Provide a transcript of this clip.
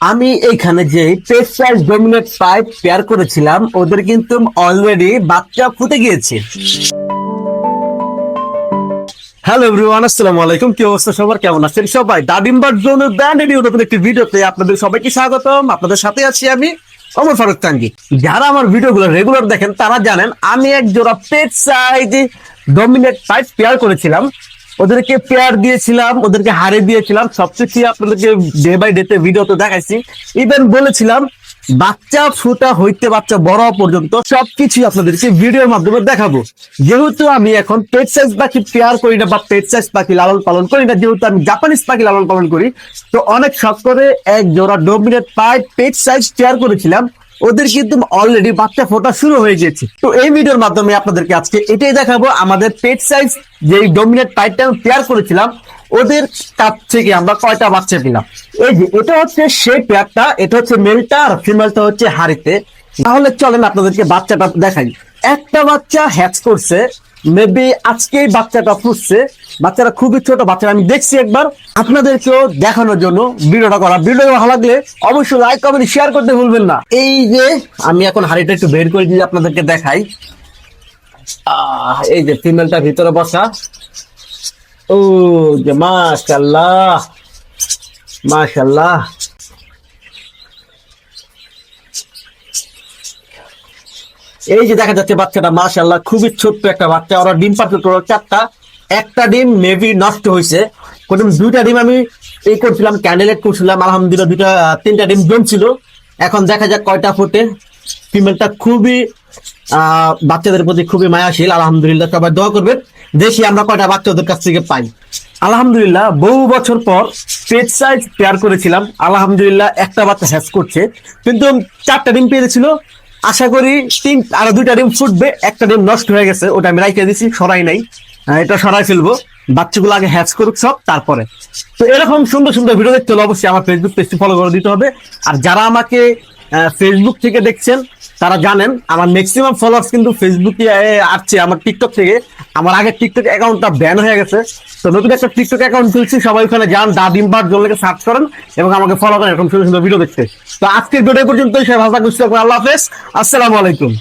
আমি এইখানে যে পেস্টাইজ ডোমিনেট পাইপ পেয়ার করেছিলাম, ওদের কিন্তু অলরেডি বাচ্চা ফুটে গিয়েছে। হ্যালো এভরিওয়ান আসসালামু আলাইকুম। কি অবস্থা সবার? কেমন আছেন সবাই? দাডিম্বার জোন ব্র্যান্ডেড নতুন একটি ভিডিওতে আপনাদের সবাইকে স্বাগতম। আপনাদের সাথে আছি আমি অমর ফারুক তাঙ্গি যারা আমার ভিডিওগুলো রেগুলার দেখেন, তারা জানেন, আমি এক জোড়া pet size dominate pipe pair করেছিলাম। ওদেরকে পেয়ার দিয়েছিলাম, ওদেরকে হারে দিয়েছিলাম। সবকিছু আপনাদেরকে ডে বাই ডে তে ভিডিওতে দেখাইছি। ইভেন বলেছিলাম, বাচ্চা ফুটা হইতে বাচ্চা বড় পর্যন্ত সবকিছু আপনাদেরকে ভিডিওর মাধ্যমে দেখাবো। যেহেতু আমি এখন পেট সাইজ পাখি পেয়ার করি না বা পেট সাইজ পাখি লালন পালন করি না, যেহেতু আমি জাপানিজ পাখি লালন পালন করি, তো অনেক শখ করে এক জোড়া dominate pipe pet size pair করেছিলাম। ওদের কিন্তু অলরেডি বাচ্চা ফোটা শুরু হয়ে গেছে। তো এই ভিডিওর মাধ্যমে আপনাদেরকে আজকে এটাই দেখাবো, আমাদের পেট সাইজ যেই ডোমিনেট পাইপটা আমি পেয়ার করেছিলাম, ওদের কাছ থেকে আমরা কয়টা বাচ্চা পেলাম? এই যে, এটা হচ্ছে সেই পেয়ারটা এটা হচ্ছে মেলটা আর ফিমেলটা হচ্ছে হাড়িতে। তাহলে চলেন আপনাদেরকে বাচ্চাটা দেখাই। একটা বাচ্চা হ্যাচ করছে মেবি আজকেই বাচ্চাটা ফুটছে বাচ্চাটা খুবই ছোট, বাচ্চাটা আমি দেখছি একবার। আপনাদেরকেও দেখানোর জন্য ভিডিওটা করা। ভিডিও ভালো লাগলে অবশ্যই লাইক কমেন্ট শেয়ার করতে ভুলবেন না। এই যে আমি এখন হাড়িটা একটু বের করে দিয়ে আপনাদেরকে দেখাই। এই যে ফিমেলটা ভিতরে বসা। ও যে মাশাল্লাহ মাশাল্লাহ এই যে দেখা যাচ্ছে বাচ্চাটা মাশাল্লাহ খুবই ছোট্ট একটা বাচ্চা। ওরা ডিম পাচ্ছে টোটাল চারটা, একটা ডিম মেবি নষ্ট হয়েছে। কোন দুইটা ডিম আমি এই করছিলাম ক্যান্ডেলেট করছিলাম, আলহামদুলিল্লাহ দুইটা তিনটা ডিম জমছিল। এখন দেখা যাক কয়টা ফুটে। ফিমেলটা খুবই বাচ্চাদের প্রতি খুবই মায়াশীল, আলহামদুলিল্লাহ, সবাই দোয়া করবেন। দেখি আমরা কয়টা বাচ্চা ওদের কাছ থেকে পাই। আলহামদুলিল্লাহ, বহু বছর পর পেট সাইজ পেয়ার করেছিলাম। আলহামদুলিল্লাহ, একটা বাচ্চা হ্যাস করছে। কিন্তু চারটা ডিম পেয়েছিল। আশা করি তিন আরও দুইটা ডিম ফুটবে, একটা ডিম নষ্ট হয়ে গেছে, ওটা আমি রাইখে দিছি, সরাই নাই। এটা সরাই ফেলব। বাচ্চাগুলো আগে হ্যাচ করুক সব, তারপরে। তো এরকম সুন্দর সুন্দর ভিডিও দেখতে হলে অবশ্যই আমার ফেসবুক পেজটি ফলো করে দিতে হবে। আর যারা আমাকে ফেসবুক থেকে দেখছেন, তারা জানেন, আমার ম্যাক্সিমাম ফলোয়ার্স কিন্তু ফেসবুকে আসছে, আমার টিকটক থেকে। আমার আগে টিকটক অ্যাকাউন্টটা ব্যান হয়ে গেছে। তো নতুন একটা টিকটক অ্যাকাউন্ট খুলছি, সবাই ওখানে যান, দা বার জলকে সার্চ করেন এবং আমাকে ফলো করেন, এরকম সুন্দর সুন্দর ভিডিও দেখতে। তো আজকের ভিডিও পর্যন্ত সবাই ভাষা খুশি। আল্লাহ হাফেজ। আসসালামু আলাইকুম।